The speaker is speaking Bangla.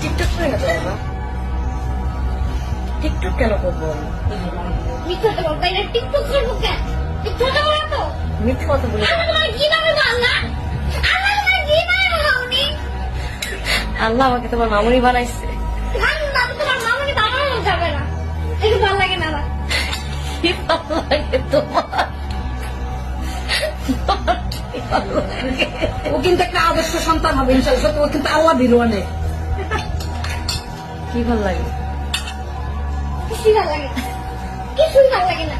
টিকটক করে না বাবা টিকটক কেন করব আমি? মিথ্যাটা বল টিকটক করব কেন মিথ্যাটা তো মিথ্যে কথা বলে আল্লাহ আমাকে তোমার মামুনি বানাইছে আল্লাহ তোমার মামনি বানানো যাবে না একটু ভালো লাগে না কি ভালো লাগে তোমার? ও কিন্তু একটা আদর্শ সন্তান হবে ইনশাল সত্যি ও কিন্তু আল্লাহ দিল অনেক। কি ভালো লাগে? কিছুই ভালো লাগে। কিছুই ভালো লাগে না।